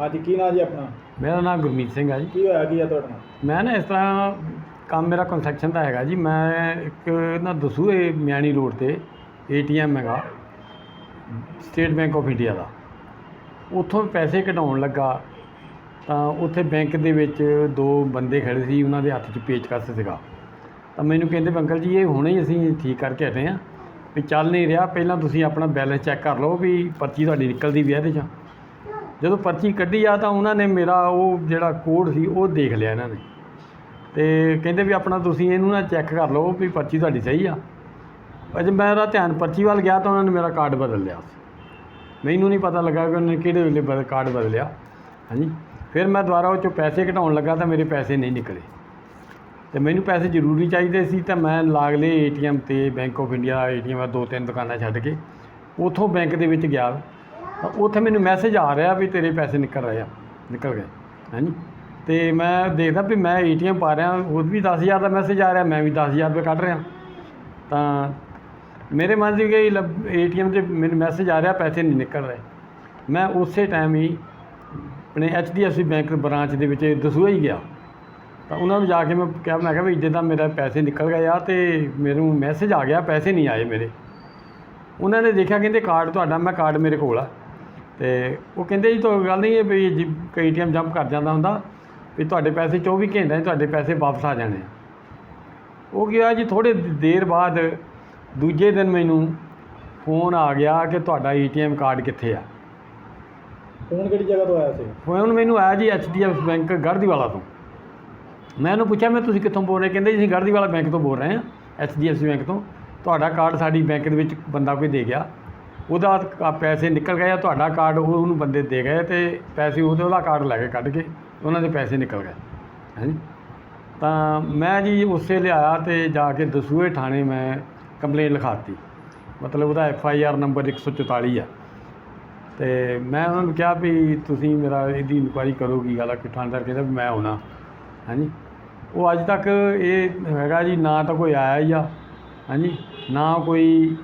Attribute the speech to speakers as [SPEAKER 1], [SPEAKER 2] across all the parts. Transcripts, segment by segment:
[SPEAKER 1] ਹਾਂਜੀ ਕੀ ਨਾਂ ਜੀ ਆਪਣਾ?
[SPEAKER 2] ਮੇਰਾ ਨਾਮ ਗੁਰਮੀਤ ਸਿੰਘ ਹੈ ਜੀ।
[SPEAKER 1] ਕੀ ਹੋਇਆ ਕੀ ਆ ਤੁਹਾਡੇ
[SPEAKER 2] ਮੈਂ ਨਾ ਇਸ ਤਰ੍ਹਾਂ ਕੰਮ ਮੇਰਾ ਕੰਸਟਰਕਸ਼ਨ ਦਾ ਹੈਗਾ ਜੀ। ਮੈਂ ਇੱਕ ਨਾ ਦਸੂਏ ਮਿਆਣੀ ਰੋਡ ਤੇ ਏਟੀਐਮ ਹੈਗਾ ਸਟੇਟ ਬੈਂਕ ਆਫ ਇੰਡੀਆ ਦਾ। ਉੱਥੋਂ ਪੈਸੇ ਕਢਾਉਣ ਲੱਗਾ ਤਾਂ ਉੱਥੇ ਬੈਂਕ ਦੇ ਵਿੱਚ ਦੋ ਬੰਦੇ ਖੜੇ ਸੀ ਉਹਨਾਂ ਦੇ ਹੱਥ 'ਚ ਪੇਚਕਸ ਸੀਗਾ। ਤਾਂ ਮੈਨੂੰ ਕਹਿੰਦੇ ਅੰਕਲ ਜੀ ਇਹ ਹੁਣੇ ਹੀ ਅਸੀਂ ਠੀਕ ਕਰਕੇ ਹਟੇ ਆ ਵੀ ਚੱਲ ਨਹੀਂ ਰਿਹਾ ਪਹਿਲਾਂ ਤੁਸੀਂ ਆਪਣਾ ਬੈਲੈਂਸ ਚੈੱਕ ਕਰ ਲਓ ਵੀ ਪਰਚੀ ਤੁਹਾਡੀ ਨਿਕਲਦੀ ਵੀ ਹੈ ਇਹਦੇ 'ਚ। ਜਦੋਂ ਪਰਚੀ ਕੱਢੀ ਆ ਤਾਂ ਉਹਨਾਂ ਨੇ ਮੇਰਾ ਉਹ ਜਿਹੜਾ ਕੋਡ ਸੀ, ਉਹ ਦੇਖ ਲਿਆ ਇਹਨਾਂ ਨੇ। ਤੇ ਕਹਿੰਦੇ ਵੀ ਆਪਣਾ ਤੁਸੀਂ ਇਹਨੂੰ ਨਾ ਚੈੱਕ ਕਰ ਲਓ ਵੀ ਪਰਚੀ ਤੁਹਾਡੀ ਸਹੀ ਆ। ਅਜੇ ਉਹਦਾ ਧਿਆਨ ਪਰਚੀ ਵੱਲ ਗਿਆ ਤਾਂ ਉਹਨਾਂ ਨੇ ਮੇਰਾ ਕਾਰਡ ਬਦਲ ਲਿਆ। ਮੈਨੂੰ ਨਹੀਂ ਪਤਾ ਲੱਗਾ ਕਿ ਨੇ ਕਿਹੜੇ ਵੇਲੇ ਬਦਲ ਕਾਰਡ ਬਦਲਿਆ। ਹਾਂਜੀ। ਫਿਰ ਮੈਂ ਦੁਬਾਰਾ ਉਹ ਚੋਂ ਪੈਸੇ ਘਟਾਉਣ ਲੱਗਾ ਤਾਂ ਮੇਰੇ ਪੈਸੇ ਨਹੀਂ ਨਿਕਲੇ। ਤੇ ਮੈਨੂੰ ਪੈਸੇ ਜ਼ਰੂਰੀ ਚਾਹੀਦੇ ਸੀ ਤਾਂ ਮੈਂ ਲਾਗਲੇ ਏਟੀਐਮ ਤੇ ਬੈਂਕ ਆਫ ਇੰਡੀਆ ਏਟੀਐਮ ਦੋ ਤਿੰਨ ਦੁਕਾਨਾਂ ਛੱਡ ਕੇ, ਉਥੋਂ ਬੈਂਕ ਦੇ ਵਿੱਚ ਗਿਆ। ਤਾਂ ਉੱਥੇ ਮੈਨੂੰ ਮੈਸੇਜ ਆ ਰਿਹਾ ਵੀ ਤੇਰੇ ਪੈਸੇ ਨਿਕਲ ਰਹੇ ਆ, ਨਿਕਲ ਗਏ ਹਾਂਜੀ ਤੇ ਮੈਂ ਦੇਖਦਾ ਵੀ ਮੈਂ ਏਟੀਐਮ ਪਾ ਰਿਹਾ, ਉਹ ਵੀ 10000 ਦਾ ਮੈਸੇਜ ਆ ਰਿਹਾ, ਮੈਂ ਵੀ 10000 ਰੁਪਏ ਕੱਢ ਰਿਹਾ। ਤਾਂ ਮੇਰੇ ਮਨ 'ਚ ਗਈ ਏਟੀਐਮ 'ਤੇ ਮੈਨੂੰ ਮੈਸੇਜ ਆ ਰਿਹਾ, ਪੈਸੇ ਨਹੀਂ ਨਿਕਲ ਰਹੇ। ਮੈਂ ਉਸੇ ਟਾਈਮ ਹੀ ਆਪਣੇ ਐਚਡੀਐਫਸੀ ਬੈਂਕ ਬ੍ਰਾਂਚ ਦੇ ਵਿੱਚ ਦਸੂਆ ਹੀ ਗਿਆ। ਤਾਂ ਉਹਨਾਂ ਨੂੰ ਜਾ ਕੇ ਮੈਂ ਕਿਹਾ ਮੈਂ ਕਿਹਾ ਵੀ ਜਿੱਦਾਂ ਮੇਰਾ ਪੈਸੇ ਨਿਕਲ ਗਏ ਆ ਤੇ ਮੈਨੂੰ ਮੈਸੇਜ ਆ ਗਿਆ, ਪੈਸੇ ਨਹੀਂ ਆਏ ਮੇਰੇ। ਉਹਨਾਂ ਨੇ ਦੇਖਿਆ, ਕਹਿੰਦੇ ਕਾਰਡ ਤੁਹਾਡਾ, ਮੈਂ ਕਾਰਡ ਮੇਰੇ ਕੋਲ ਆ। ਤੇ ਉਹ ਕਹਿੰਦੇ ਜੀ ਤਾਂ ਗੱਲ ਨਹੀਂ ਹੈ ਵੀ ਜੀ ਕਈ ਏਟੀਐਮ ਜੰਪ ਕਰ ਜਾਂਦਾ ਹੁੰਦਾ ਵੀ ਤੁਹਾਡੇ ਪੈਸੇ 24 ਘੰਟੇ ਤੁਹਾਡੇ ਪੈਸੇ ਵਾਪਸ ਆ ਜਾਣੇ। ਉਹ ਗਿਆ ਜੀ ਥੋੜੇ ਦੇਰ ਬਾਅਦ ਦੂਜੇ ਦਿਨ ਮੈਨੂੰ ਫੋਨ ਆ ਗਿਆ ਕਿ ਤੁਹਾਡਾ ਏਟੀਐਮ ਕਾਰਡ ਕਿੱਥੇ ਆ?
[SPEAKER 1] ਫੋਨ ਕਿਹੜੀ ਜਗ੍ਹਾ ਤੋਂ ਆਇਆ ਸੀ?
[SPEAKER 2] ਫੋਨ ਮੈਨੂੰ ਆਇਆ ਜੀ ਐਚਡੀਐਫ ਬੈਂਕ ਗੜ੍ਹਦੀਵਾਲਾ ਤੋਂ। ਮੈਂ ਉਹਨੂੰ ਪੁੱਛਿਆ ਮੈਂ ਤੁਸੀਂ ਕਿੱਥੋਂ ਬੋਲ ਰਹੇ? ਕਹਿੰਦੇ ਜੀ ਅਸੀਂ ਗੜ੍ਹਦੀਵਾਲਾ ਬੈਂਕ ਤੋਂ ਬੋਲ ਰਹੇ ਹਾਂ ਐਚਡੀਐਫਸੀ ਬੈਂਕ ਤੋਂ। ਤੁਹਾਡਾ ਕਾਰਡ ਸਾਡੀ ਬੈਂਕ ਦੇ ਵਿੱਚ ਬੰਦਾ ਕੋਈ ਦੇ ਗਿਆ। ਉਹਦਾ ਪੈਸੇ ਨਿਕਲ ਗਏ ਆ, ਤੁਹਾਡਾ ਕਾਰਡ ਉਹਨੂੰ ਬੰਦੇ ਦੇ ਗਏ ਅਤੇ ਪੈਸੇ ਉਹਦੇ ਉਹਦਾ ਕਾਰਡ ਲੈ ਕੇ ਕੱਢ ਕੇ ਉਹਨਾਂ ਦੇ ਪੈਸੇ ਨਿਕਲ ਗਏ। ਹਾਂਜੀ। ਤਾਂ ਮੈਂ ਜੀ ਉਸੇ ਲਿਆਇਆ ਤੇ ਜਾ ਕੇ ਦਸੂਏ ਥਾਣੇ ਮੈਂ ਕੰਪਲੇਂਟ ਲਿਖਾਤੀ। ਮਤਲਬ ਉਹਦਾ ਐਫ ਆਈ ਆਰ ਨੰਬਰ 144 ਆ। ਤੇ ਮੈਂ ਉਹਨਾਂ ਨੂੰ ਕਿਹਾ ਵੀ ਤੁਸੀਂ ਮੇਰਾ ਇਹਦੀ ਇਨਕੁਆਇਰੀ ਕਰੋ, ਕੀ ਗੱਲ ਆ ਕਿ ਥਾਣੇਦਾਰ ਕਹਿੰਦਾ ਵੀ ਮੈਂ ਆਉਣਾ। ਹਾਂਜੀ। ਉਹ ਅੱਜ ਤੱਕ ਇਹ ਹੈਗਾ ਜੀ, ਨਾ ਤਾਂ ਕੋਈ ਆਇਆ ਹੀ ਆ। ਹਾਂਜੀ। ਨਾ ਕੋਈ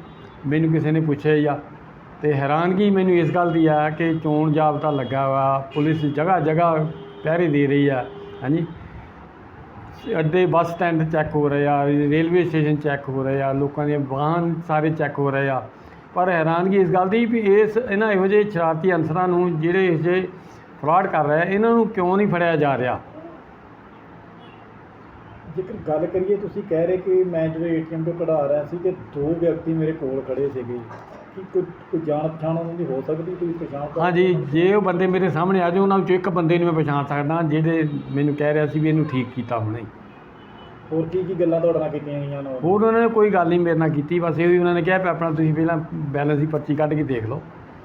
[SPEAKER 2] ਮੈਨੂੰ ਕਿਸੇ ਨੇ ਪੁੱਛਿਆ ਹੀ ਆ। ਤੇ ਹੈਰਾਨਗੀ ਮੈਨੂੰ ਇਸ ਗੱਲ ਦੀ ਆ ਕਿ ਚੋਣ ਜਾਬਤਾ ਲੱਗਾ ਵਾ, ਪੁਲਿਸ ਜਗ੍ਹਾ ਜਗ੍ਹਾ ਪਹਿਰੇ ਦੇ ਰਹੀ ਆ, ਹਾਂਜੀ। ਅੱਡੇ ਬੱਸ ਸਟੈਂਡ ਚੈੱਕ ਹੋ ਰਹੇ ਆ, ਰੇਲਵੇ ਸਟੇਸ਼ਨ ਚੈੱਕ ਹੋ ਰਹੇ ਆ, ਲੋਕਾਂ ਦੇ ਵਾਹਨ ਸਾਰੇ ਚੈੱਕ ਹੋ ਰਹੇ ਆ। ਪਰ ਹੈਰਾਨਗੀ ਇਸ ਗੱਲ ਦੀ ਵੀ ਇਸ, ਇਹਨਾਂ ਇਹੋ ਜਿਹੇ ਸ਼ਰਾਰਤੀ ਅਨਸਰਾਂ ਨੂੰ ਜਿਹੜੇ ਇਹ ਜਿਹੇ ਫਰਾਡ ਕਰ ਰਹੇ ਆ, ਇਹਨਾਂ ਨੂੰ ਕਿਉਂ ਨਹੀਂ ਫੜਿਆ ਜਾ ਰਿਹਾ?
[SPEAKER 1] ਜੇਕਰ ਗੱਲ ਕਰੀਏ, ਤੁਸੀਂ ਕਹਿ ਰਹੇ ਕਿ ਮੈਂ ਜਦੋਂ ਏਟੀਐਮ ਤੋਂ ਕਢਾ ਰਿਹਾ ਸੀ ਕਿ ਦੋ ਵਿਅਕਤੀ ਮੇਰੇ ਕੋਲ ਖੜੇ ਸੀਗੇ। ਕੀ ਕੋਈ ਕੋਈ ਜਾਣ ਪਛਾਣ ਉਹਨਾਂ ਦੀ ਹੋ ਸਕਦੀ ਕੋਈ ਪਛਾਣ ਤਾਂ-
[SPEAKER 2] ਹਾਂਜੀ ਜੇ ਉਹ ਬੰਦੇ ਮੇਰੇ ਸਾਹਮਣੇ ਆ ਜਾਓ ਉਹਨਾਂ ਵਿੱਚੋਂ ਇੱਕ ਬੰਦੇ ਨੂੰ ਮੈਂ ਪਛਾਣ ਸਕਦਾ ਜਿਹੜੇ ਮੈਨੂੰ ਕਹਿ ਰਿਹਾ ਸੀ ਵੀ ਇਹਨੂੰ ਠੀਕ ਕੀਤਾ ਹੁਣੇ ਹੀ।
[SPEAKER 1] ਹੋਰ ਕੀ ਕੀ ਗੱਲਾਂ ਤੁਹਾਡੇ ਨਾਲ ਕੀਤੀਆਂ ਗਈਆਂ ਨੇ?
[SPEAKER 2] ਹੋਰ ਉਹਨਾਂ ਨੇ ਕੋਈ ਗੱਲ ਨਹੀਂ ਮੇਰੇ ਨਾਲ ਕੀਤੀ ਬਸ ਇਹ ਵੀ ਉਹਨਾਂ ਨੇ ਕਿਹਾ ਵੀ ਆਪਣਾ ਤੁਸੀਂ ਪਹਿਲਾਂ ਬੈਲੈਂਸ ਦੀ ਪਰਚੀ ਕੱਢ ਕੇ ਦੇਖ ਲਓ।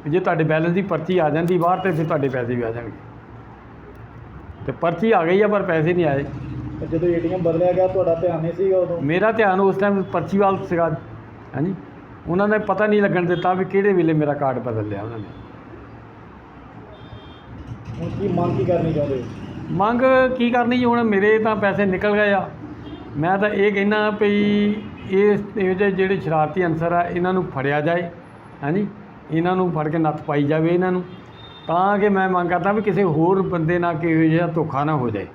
[SPEAKER 2] ਵੀ ਜੇ ਤੁਹਾਡੇ ਬੈਲੈਂਸ ਦੀ ਪਰਚੀ ਆ ਜਾਂਦੀ ਬਾਹਰ ਤੇ ਫਿਰ ਤੁਹਾਡੇ ਪੈਸੇ ਵੀ ਆ ਜਾਣਗੇ। ਤੇ ਪਰਚੀ ਆ ਗਈ ਆ ਪਰ ਪੈਸੇ ਨਹੀਂ ਆਏ।
[SPEAKER 1] ਤੇ ਜਦੋਂ ਏਟੀਐਮ ਬਦਲਿਆ ਗਿਆ ਤੁਹਾਡਾ ਧਿਆਨ ਨਹੀਂ ਸੀਗਾ ਉਦੋਂ?
[SPEAKER 2] ਮੇਰਾ ਧਿਆਨ ਉਸ ਟਾਈਮ ਪਰਚੀ ਵੱਲ ਸੀਗਾ। ਹਾਂਜੀ। ਉਹਨਾਂ ਨੇ ਪਤਾ ਨਹੀਂ ਲੱਗਣ ਦਿੱਤਾ ਵੀ ਕਿਹੜੇ ਵੇਲੇ ਮੇਰਾ ਕਾਰਡ ਬਦਲ ਲਿਆ ਉਹਨਾਂ ਨੇ।
[SPEAKER 1] ਹੁਣ ਕੀ ਮੰਗ ਕੀ ਕਰਨੀ ਚਾਹੁੰਦੇ ਹੋ?
[SPEAKER 2] ਮੰਗ ਕੀ ਕਰਨੀ ਜੀ ਹੁਣ ਮੇਰੇ ਤਾਂ ਪੈਸੇ ਨਿਕਲ ਗਏ ਆ। ਮੈਂ ਤਾਂ ਇਹ ਕਹਿਣਾ ਵੀ ਇਹ ਇਹੋ ਜਿਹੇ ਜਿਹੜੇ ਸ਼ਰਾਰਤੀ ਅਨਸਰ ਆ ਇਹਨਾਂ ਨੂੰ ਫੜਿਆ ਜਾਏ ਹਾਂਜੀ ਇਹਨਾਂ ਨੂੰ ਫੜ ਕੇ ਨੱਥ ਪਾਈ ਜਾਵੇ ਇਹਨਾਂ ਨੂੰ। ਤਾਂ ਕਿ ਮੈਂ ਮੰਗ ਕਰਦਾ ਵੀ ਕਿਸੇ ਹੋਰ ਬੰਦੇ ਨਾਲ ਕਿਹੋ ਜਿਹਾ ਧੋਖਾ ਨਾ ਹੋ ਜਾਏ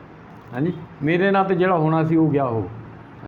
[SPEAKER 2] ਹਾਂਜੀ ਮੇਰੇ ਨਾਲ ਤੇ ਜਿਹੜਾ ਹੋਣਾ ਸੀ ਉਹ ਗਿਆ ਹੋ